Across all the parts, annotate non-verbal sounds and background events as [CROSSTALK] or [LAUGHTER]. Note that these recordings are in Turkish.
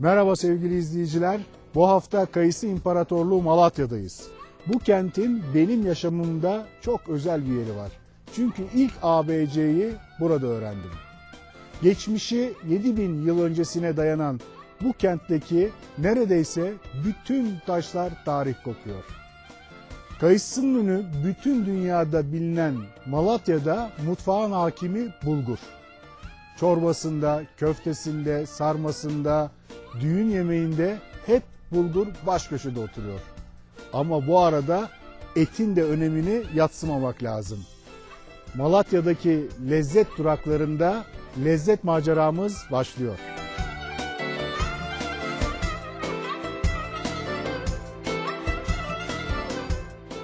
Merhaba sevgili izleyiciler. Bu hafta Kayısı İmparatorluğu Malatya'dayız. Bu kentin benim yaşamımda çok özel bir yeri var. Çünkü ilk ABC'yi burada öğrendim. Geçmişi 7000 yıl öncesine dayanan bu kentteki neredeyse bütün taşlar tarih kokuyor. Kayısının ünü bütün dünyada bilinen Malatya'da mutfağın hakimi bulgur. Çorbasında, köftesinde, sarmasında, düğün yemeğinde hep bulgur baş köşede oturuyor. Ama bu arada etin de önemini yatsımamak lazım. Malatya'daki lezzet duraklarında lezzet maceramız başlıyor.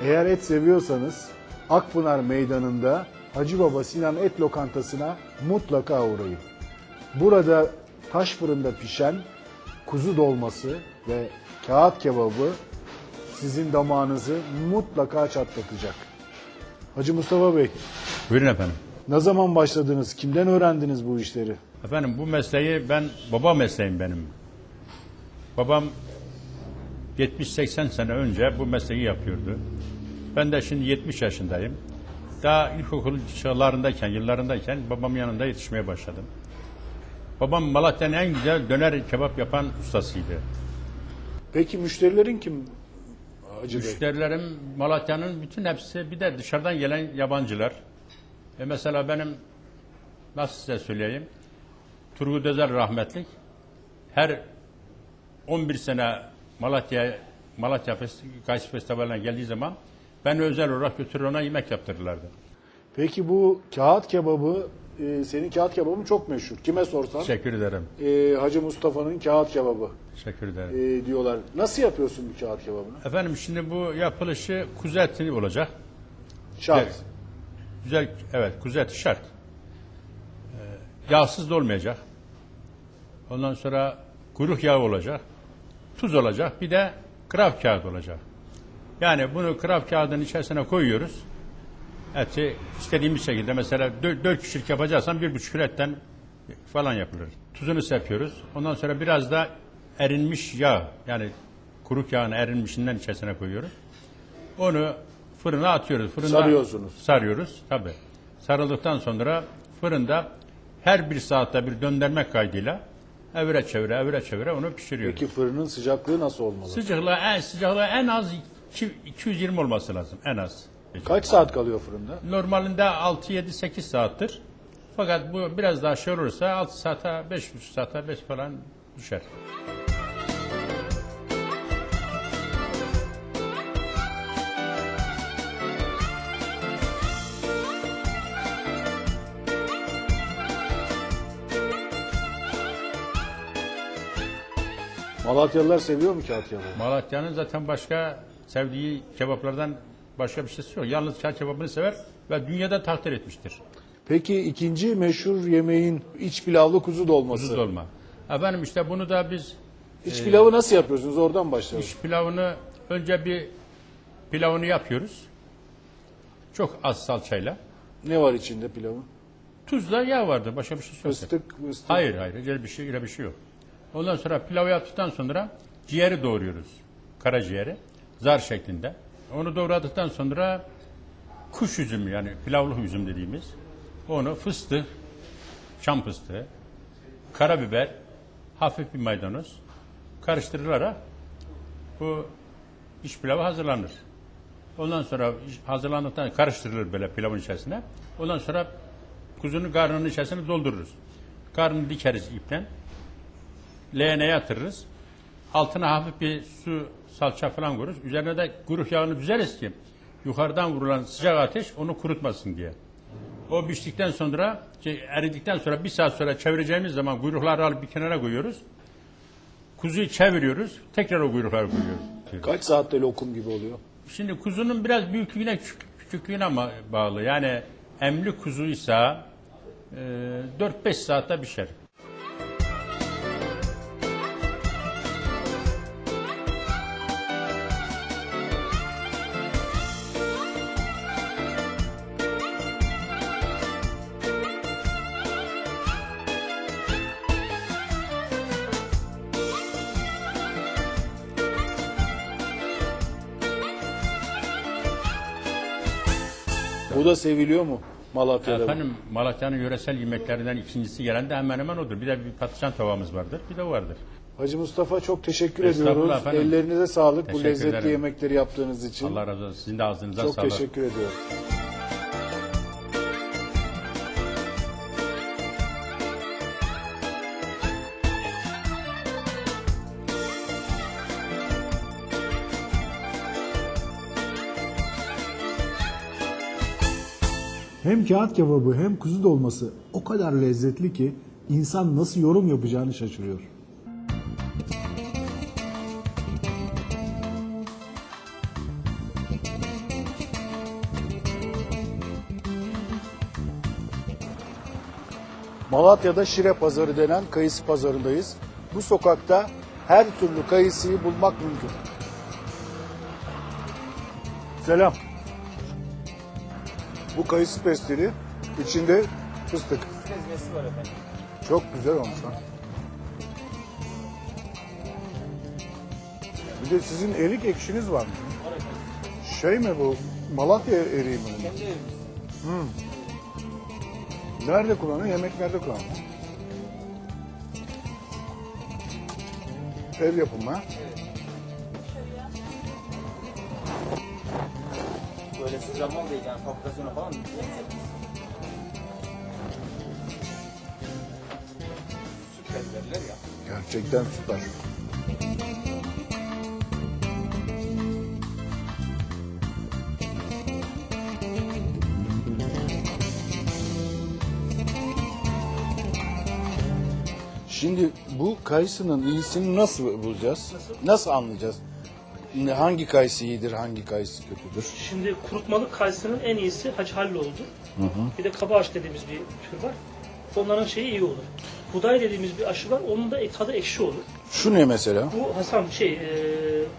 Eğer et seviyorsanız Akpınar Meydanı'nda Hacı Baba Sinan Et Lokantası'na mutlaka uğrayın. Burada taş fırında pişen kuzu dolması ve kağıt kebabı sizin damağınızı mutlaka çatlatacak. Hacı Mustafa Bey, Buyurun efendim. ne zaman başladınız? Kimden öğrendiniz bu işleri? Efendim bu mesleği ben baba mesleğim benim. Babam 70-80 sene önce bu mesleği yapıyordu. Ben de şimdi 70 yaşındayım. Daha ilkokul çağlarındayken, yıllarındayken babamın yanında yetişmeye başladım. Babam Malatya'nın en güzel döner kebap yapan ustasıydı. Peki müşterilerin kim Hacı Bey? Müşterilerim Malatya'nın bütün hepsi bir de dışarıdan gelen yabancılar. E mesela benim nasıl size söyleyeyim? Turgut Özel rahmetlik her 11 sene Malatya Malatya Fest- Kayısı Festivali'ne geldiği zaman ben özel olarak götürür ona yemek yaptırırlardı. Peki bu kağıt kebabı, e, senin kağıt kebabın çok meşhur. Kime sorsan Teşekkür ederim. e, Hacı Mustafa'nın kağıt kebabı Teşekkür ederim. e, diyorlar. Nasıl yapıyorsun bu kağıt kebabını? Efendim şimdi bu yapılışı kuzu eti olacak. Şart. Evet. Güzel, evet kuzu eti şart. Ee, yağsız da olmayacak. Ondan sonra kuyruk yağı olacak. Tuz olacak. Bir de kraft kağıt olacak. Yani bunu kraft kağıdın içerisine koyuyoruz. Eti istediğimiz şekilde mesela dö- dört kişilik yapacaksan bir buçuk kilo etten falan yapılır. Tuzunu sepiyoruz. Ondan sonra biraz da erinmiş yağ yani kuruk yağın erinmişinden içerisine koyuyoruz. Onu fırına atıyoruz. Fırında Sarıyorsunuz. Sarıyoruz tabi. Sarıldıktan sonra fırında her bir saatte bir döndürme kaydıyla evre çevire evre çevire onu pişiriyoruz. Peki fırının sıcaklığı nasıl olmalı? Sıcaklığı en sıcaklığı en az iki- 220 olması lazım en az. Kaç saat kalıyor fırında? Normalinde 6 7 8 saattir. Fakat bu biraz daha şey olursa 6 saate 5,5 saate 5 falan düşer. Malatyalılar seviyor mu kağıt kebabı? Malatya'nın zaten başka sevdiği kebaplardan başka bir şeysi yok. Yalnız çağ kebabını sever ve dünyada takdir etmiştir. Peki ikinci meşhur yemeğin iç pilavlı kuzu dolması. Kuzu dolma. Efendim işte bunu da biz İç pilavı nasıl yapıyorsunuz? Oradan başlayalım. iç pilavını önce bir pilavını yapıyoruz. Çok az salçayla. Ne var içinde pilavın? Tuzla yağ vardı. Başka bir şey yok. Fıstık, mıstık. Hayır hayır öyle bir şey öyle bir şey yok. Ondan sonra pilavı yaptıktan sonra ciğeri doğruyoruz. Karaciğeri zar şeklinde. Onu doğradıktan sonra kuş üzümü yani pilavlı üzüm dediğimiz onu fıstık, çam fıstığı, karabiber, hafif bir maydanoz karıştırılarak bu iç pilavı hazırlanır. Ondan sonra hazırlandıktan karıştırılır böyle pilavın içerisine. Ondan sonra kuzunun karnının içerisine doldururuz. Karnını dikeriz ipten. Leğene yatırırız. Altına hafif bir su, salça falan koyarız. Üzerine de kuyruk yağını düzeriz ki yukarıdan vurulan sıcak ateş onu kurutmasın diye. O piştikten sonra, şey, eridikten sonra bir saat sonra çevireceğimiz zaman kuyrukları alıp bir kenara koyuyoruz. Kuzuyu çeviriyoruz. Tekrar o kuyrukları koyuyoruz. Kaç saatte lokum gibi oluyor? Şimdi kuzunun biraz büyüklüğüne küçük, küçüklüğüne ama bağlı. Yani emli kuzuysa e, 4-5 saatte pişer. Bu da seviliyor mu Malatya'da? Efendim Malatya'nın yöresel yemeklerinden ikincisi gelen de hemen hemen odur. Bir de bir patlıcan tavamız vardır. Bir de o vardır. Hacı Mustafa çok teşekkür ediyoruz. efendim. Ellerinize sağlık bu Teşekkür lezzetli ederim. yemekleri yaptığınız için. Allah razı olsun. Sizin de ağzınıza çok sağlık. teşekkür ediyorum. Hem kağıt kebabı hem kuzu dolması o kadar lezzetli ki insan nasıl yorum yapacağını şaşırıyor. Malatya'da Şire Pazarı denen kayısı pazarındayız. Bu sokakta her türlü kayısıyı bulmak mümkün. Selam. Bu kayısı pestili içinde fıstık. ezmesi var efendim. Çok güzel olmuş lan. Bir de sizin erik ekşiniz var mı? Var efendim. Şey mi bu? Malatya eriği mi? Kendi evimiz. Nerede kullanıyor? Yemeklerde kullanıyor. Ev yapımı ha? Böyle sıramal değil yani fabrikasyona falan mı? Süper derler ya. Gerçekten süper. Şimdi bu kayısının iyisini nasıl bulacağız? Nasıl, anlayacağız? Hangi kayısı iyidir, hangi kayısı kötüdür? Şimdi kurutmalık kayısının en iyisi Haçhalloğlu'dur. Bir de kabaağaç dediğimiz bir tür var. Onların şeyi iyi olur. Buday dediğimiz bir aşı var. Onun da tadı ekşi olur. Şu ne mesela? Bu Hasan şey e,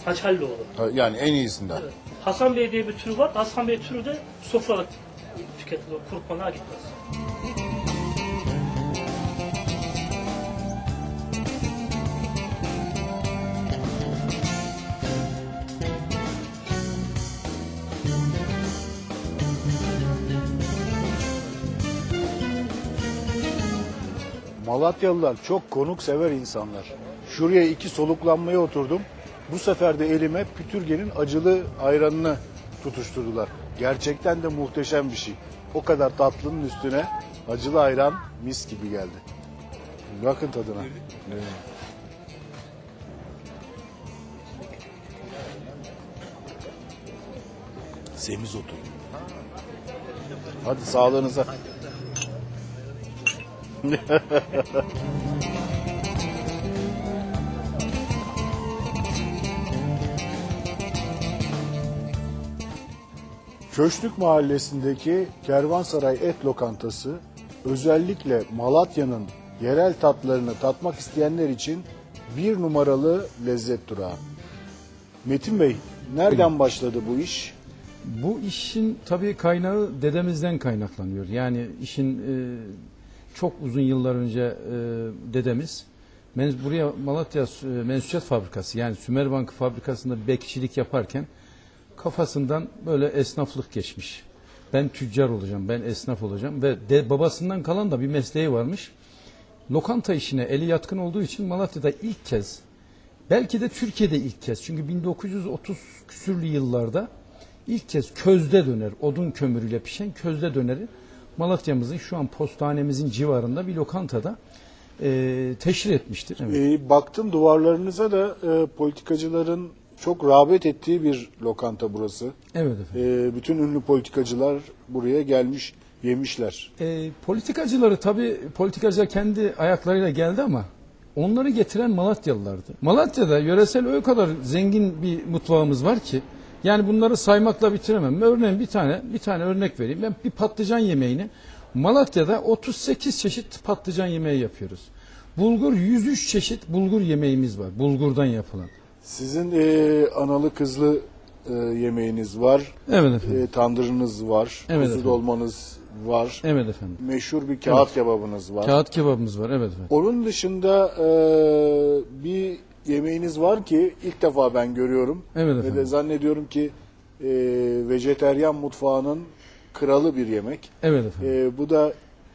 Haçhalloğlu. Ha, Yani en iyisinden. Evet. Hasan Bey diye bir türü var. Hasan Bey türü de sofralık tüketilir. Kurutmalığa gitmez. Malatyalılar çok konuksever insanlar. Şuraya iki soluklanmaya oturdum. Bu sefer de elime Pütürge'nin acılı ayranını tutuşturdular. Gerçekten de muhteşem bir şey. O kadar tatlının üstüne acılı ayran mis gibi geldi. Bakın tadına. Evet. Semizotu. Hadi sağlığınıza. [LAUGHS] Köşlük Mahallesi'ndeki Kervansaray Et Lokantası özellikle Malatya'nın yerel tatlarını tatmak isteyenler için bir numaralı lezzet durağı. Metin Bey, nereden başladı bu iş? Bu işin tabii kaynağı dedemizden kaynaklanıyor. Yani işin e, çok uzun yıllar önce e, dedemiz men, buraya Malatya e, Mensuçat Fabrikası yani Sümerbank Fabrikası'nda bekçilik yaparken kafasından böyle esnaflık geçmiş. Ben tüccar olacağım, ben esnaf olacağım ve de, babasından kalan da bir mesleği varmış. Lokanta işine eli yatkın olduğu için Malatya'da ilk kez Belki de Türkiye'de ilk kez. Çünkü 1930 küsürlü yıllarda ilk kez közde döner, odun kömürüyle pişen közde döneri Malatya'mızın şu an postanemizin civarında bir lokantada e, teşhir etmiştir. Evet. Ee, baktım duvarlarınıza da e, politikacıların çok rağbet ettiği bir lokanta burası. evet efendim. Ee, bütün ünlü politikacılar buraya gelmiş, yemişler. E, politikacıları tabii politikacılar kendi ayaklarıyla geldi ama onları getiren Malatyalılardı. Malatya'da yöresel o kadar zengin bir mutfağımız var ki yani bunları saymakla bitiremem. Örneğin bir tane bir tane örnek vereyim. Ben bir patlıcan yemeğini Malatya'da 38 çeşit patlıcan yemeği yapıyoruz. Bulgur 103 çeşit bulgur yemeğimiz var. Bulgurdan yapılan. Sizin e, analı kızlı e, yemeğiniz var, Evet efendim. e, tandırınız var, Evet kuzu efendim. dolmanız var, Evet efendim. meşhur bir kağıt kebabınız var. Kağıt kebabımız var. Evet efendim. Onun dışında e, bir yemeğiniz var ki ilk defa ben görüyorum. Evet Ve de efendim. zannediyorum ki e, vejeteryan mutfağının kralı bir yemek. Evet efendim. Ee, bu da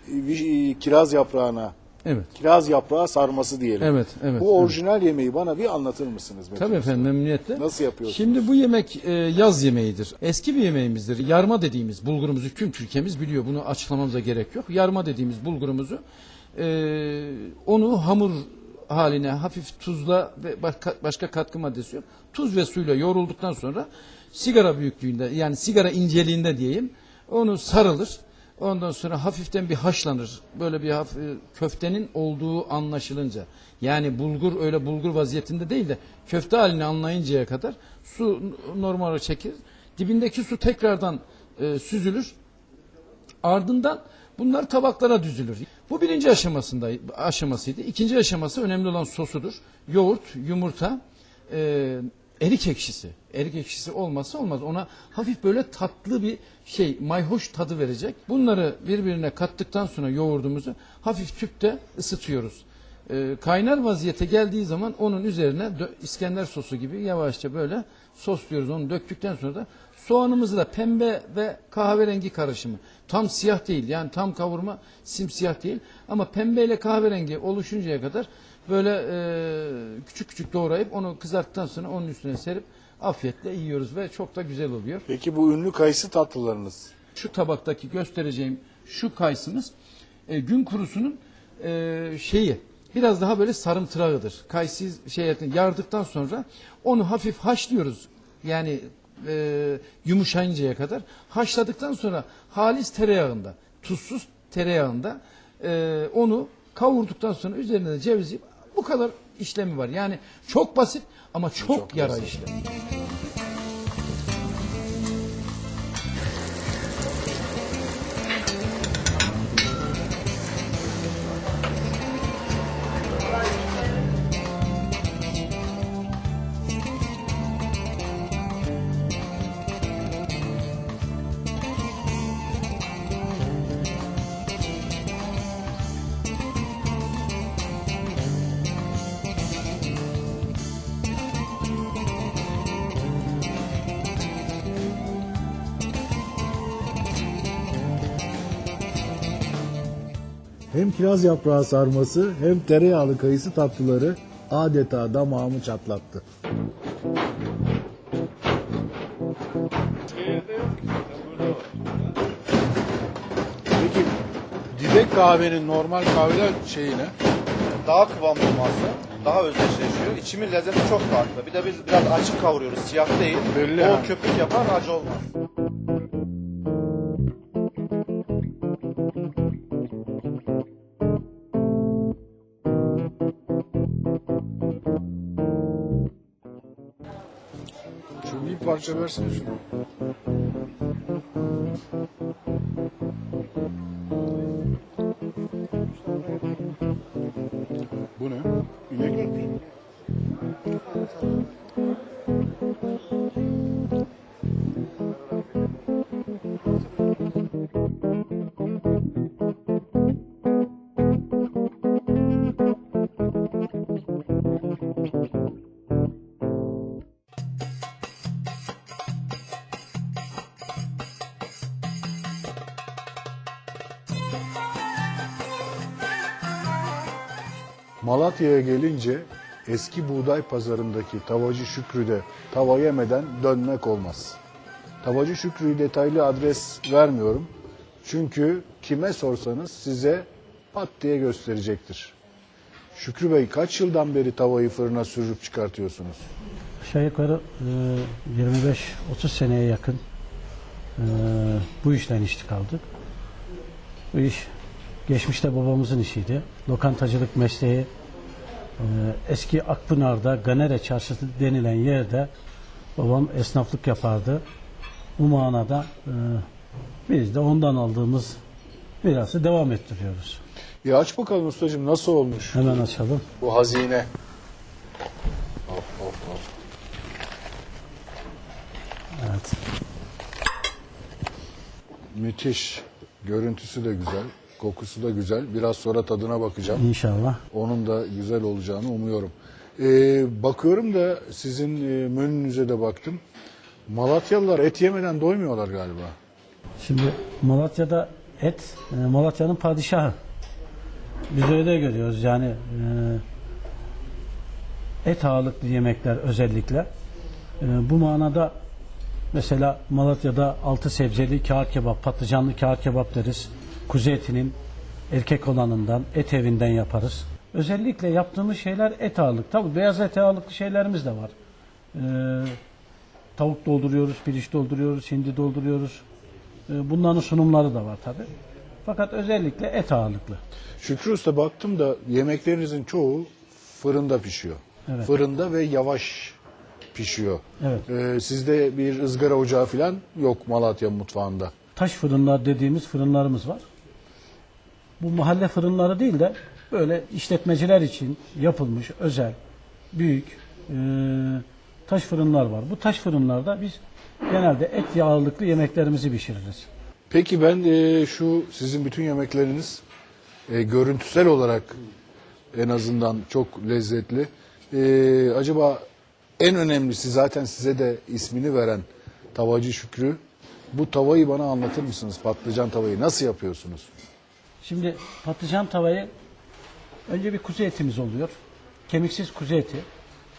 e, kiraz yaprağına, Evet. kiraz yaprağı sarması diyelim. Evet, evet. Bu orijinal yemeği bana bir anlatır mısınız? Metin Tabii efendim memnuniyetle. Nasıl yapıyorsunuz? Şimdi bu yemek e, yaz yemeğidir. Eski bir yemeğimizdir. Yarma dediğimiz bulgurumuzu tüm Türkiye'miz biliyor. Bunu açıklamamıza gerek yok. Yarma dediğimiz bulgurumuzu e, onu hamur haline hafif tuzla ve başka, katkı maddesi yok. Tuz ve suyla yoğrulduktan sonra sigara büyüklüğünde yani sigara inceliğinde diyeyim onu sarılır. Ondan sonra hafiften bir haşlanır. Böyle bir hafif, köftenin olduğu anlaşılınca. Yani bulgur öyle bulgur vaziyetinde değil de köfte halini anlayıncaya kadar su normal çekir. Dibindeki su tekrardan e, süzülür. Ardından bunlar tabaklara düzülür. Bu birinci aşamasında aşamasıydı. İkinci aşaması önemli olan sosudur. Yoğurt, yumurta, e, erik ekşisi. Erik ekşisi olmazsa olmaz. Ona hafif böyle tatlı bir şey, mayhoş tadı verecek. Bunları birbirine kattıktan sonra yoğurdumuzu hafif tüpte ısıtıyoruz. E, kaynar vaziyete geldiği zaman onun üzerine İskender sosu gibi yavaşça böyle sosluyoruz. Onu döktükten sonra da soğanımızı da pembe ve kahverengi karışımı. Tam siyah değil yani tam kavurma simsiyah değil ama pembe ile kahverengi oluşuncaya kadar böyle e, küçük küçük doğrayıp onu kızarttıktan sonra onun üstüne serip afiyetle yiyoruz ve çok da güzel oluyor. Peki bu ünlü kayısı tatlılarınız? Şu tabaktaki göstereceğim şu kayısımız e, gün kurusunun e, şeyi biraz daha böyle sarımtırağıdır. Kayısı şey yardıktan sonra onu hafif haşlıyoruz. Yani e, yumuşayıncaya kadar. Haşladıktan sonra halis tereyağında, tuzsuz tereyağında e, onu kavurduktan sonra üzerine de ceviz yiyip bu kadar işlemi var. Yani çok basit ama çok, yara işlemi. Hem kiraz yaprağı sarması hem tereyağlı kayısı tatlıları adeta damağımı çatlattı. Peki dibek kahvenin normal kahve şeyine daha kıvamlı olması, daha özdeşleşiyor. İçimin lezzeti çok farklı. Bir de biz biraz açık kavuruyoruz, siyah değil. Belli o yani. köpük yapar, acı olmaz. Parça şunu. Malatya'ya gelince eski buğday pazarındaki tavacı Şükrü'de tava yemeden dönmek olmaz. Tavacı Şükrü'yü detaylı adres vermiyorum. Çünkü kime sorsanız size pat diye gösterecektir. Şükrü Bey kaç yıldan beri tavayı fırına sürüp çıkartıyorsunuz? Aşağı yukarı e, 25-30 seneye yakın e, bu işten iştik aldık. Bu iş geçmişte babamızın işiydi. Lokantacılık mesleği eski Akpınar'da Ganere Çarşısı denilen yerde babam esnaflık yapardı. Bu manada e, biz de ondan aldığımız mirası devam ettiriyoruz. Bir aç bakalım ustacığım nasıl olmuş Hemen açalım. bu hazine? Of, of, of. Evet. Müthiş. Görüntüsü de güzel, kokusu da güzel. Biraz sonra tadına bakacağım. İnşallah. Onun da güzel olacağını umuyorum. Ee, bakıyorum da sizin e, menünüze de baktım. Malatyalılar et yemeden doymuyorlar galiba. Şimdi Malatya'da et, e, Malatya'nın padişahı. Biz öyle görüyoruz yani e, et ağırlıklı yemekler özellikle. E, bu manada mesela Malatya'da altı sebzeli kağıt kebap, patlıcanlı kağıt kebap deriz. Kuzu etinin erkek olanından, et evinden yaparız. Özellikle yaptığımız şeyler et ağırlık. Tabii beyaz et ağırlıklı şeylerimiz de var. E, tavuk dolduruyoruz, piliç dolduruyoruz, hindi dolduruyoruz. E, bunların sunumları da var tabii. Fakat özellikle et ağırlıklı. Şükrü Usta baktım da yemeklerinizin çoğu fırında pişiyor. Evet. Fırında ve yavaş pişiyor. Evet. Ee, sizde bir ızgara ocağı falan yok Malatya mutfağında. taş fırınlar dediğimiz fırınlarımız var. Bu mahalle fırınları değil de böyle işletmeciler için yapılmış özel, büyük e, taş fırınlar var. Bu taş fırınlarda biz genelde et yağlıklı yemeklerimizi pişiririz. Peki ben e, şu sizin bütün yemekleriniz e, görüntüsel olarak en azından çok lezzetli. Acaba en önemlisi zaten size de ismini veren tavacı Şükrü. Bu tavayı bana anlatır mısınız? Patlıcan tavayı nasıl yapıyorsunuz? Şimdi patlıcan tavayı önce bir kuzu etimiz oluyor. Kemiksiz kuzu eti.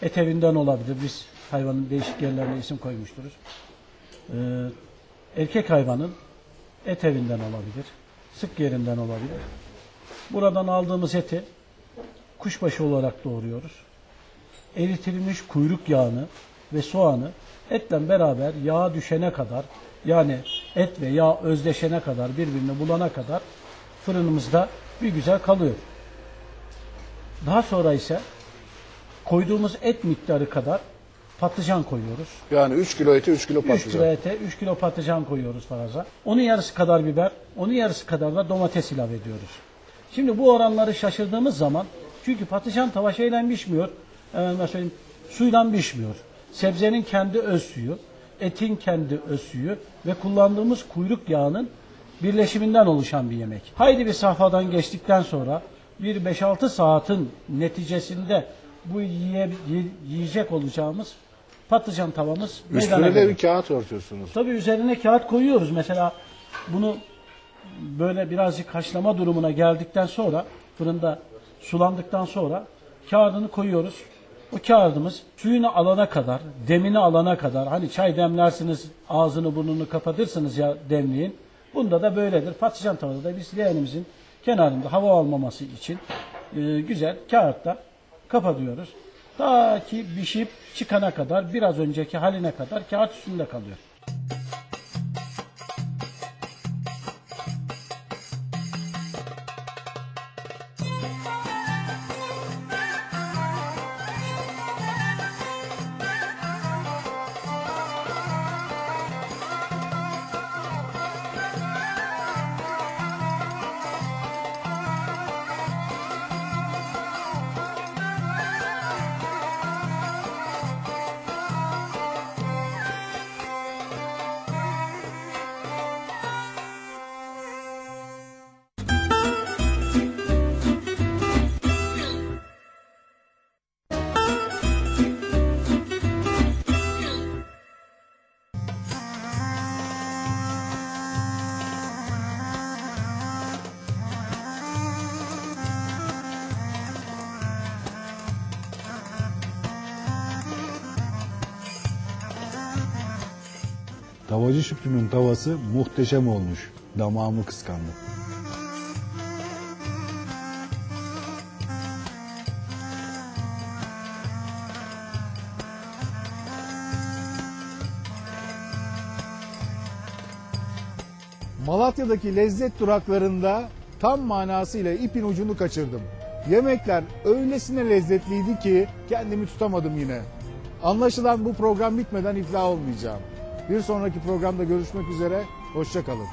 Et evinden olabilir. Biz hayvanın değişik yerlerine isim koymuşturuz. Ee, erkek hayvanın et evinden olabilir. Sık yerinden olabilir. Buradan aldığımız eti kuşbaşı olarak doğruyoruz. Eritilmiş kuyruk yağını ve soğanı etle beraber yağ düşene kadar yani et ve yağ özdeşene kadar birbirini bulana kadar fırınımızda bir güzel kalıyor. Daha sonra ise koyduğumuz et miktarı kadar patlıcan koyuyoruz. Yani 3 kilo ete 3 kilo 3 kilo patlıcan. ete 3 kilo patlıcan koyuyoruz faraza. Onun yarısı kadar biber, onun yarısı kadar da domates ilave ediyoruz. Şimdi bu oranları şaşırdığımız zaman çünkü patlıcan tava şeyle pişmiyor. Söyleyeyim, suyla pişmiyor. Sebzenin kendi öz suyu, etin kendi öz suyu ve kullandığımız kuyruk yağının birleşiminden oluşan bir yemek. Haydi bir safhadan geçtikten sonra bir 5-6 saatin neticesinde bu yiye, yi- yiyecek olacağımız patlıcan tavamız meydana Üstüne de bir kağıt örtüyorsunuz. Tabii üzerine kağıt koyuyoruz. Mesela bunu böyle birazcık haşlama durumuna geldikten sonra fırında sulandıktan sonra kağıdını koyuyoruz. O kağıdımız suyunu alana kadar, demini alana kadar hani çay demlersiniz ağzını burnunu kapatırsınız ya demliğin. Bunda da böyledir. Patlıcan tavada da biz leğenimizin kenarında hava almaması için e, güzel kağıtla kapatıyoruz. Ta ki pişip çıkana kadar biraz önceki haline kadar kağıt üstünde kalıyor. Tavacı Şükrü'nün tavası muhteşem olmuş. Damağımı kıskandı. Malatya'daki lezzet duraklarında tam manasıyla ipin ucunu kaçırdım. Yemekler öylesine lezzetliydi ki kendimi tutamadım yine. Anlaşılan bu program bitmeden iflah olmayacağım. Bir sonraki programda görüşmek üzere, hoşçakalın.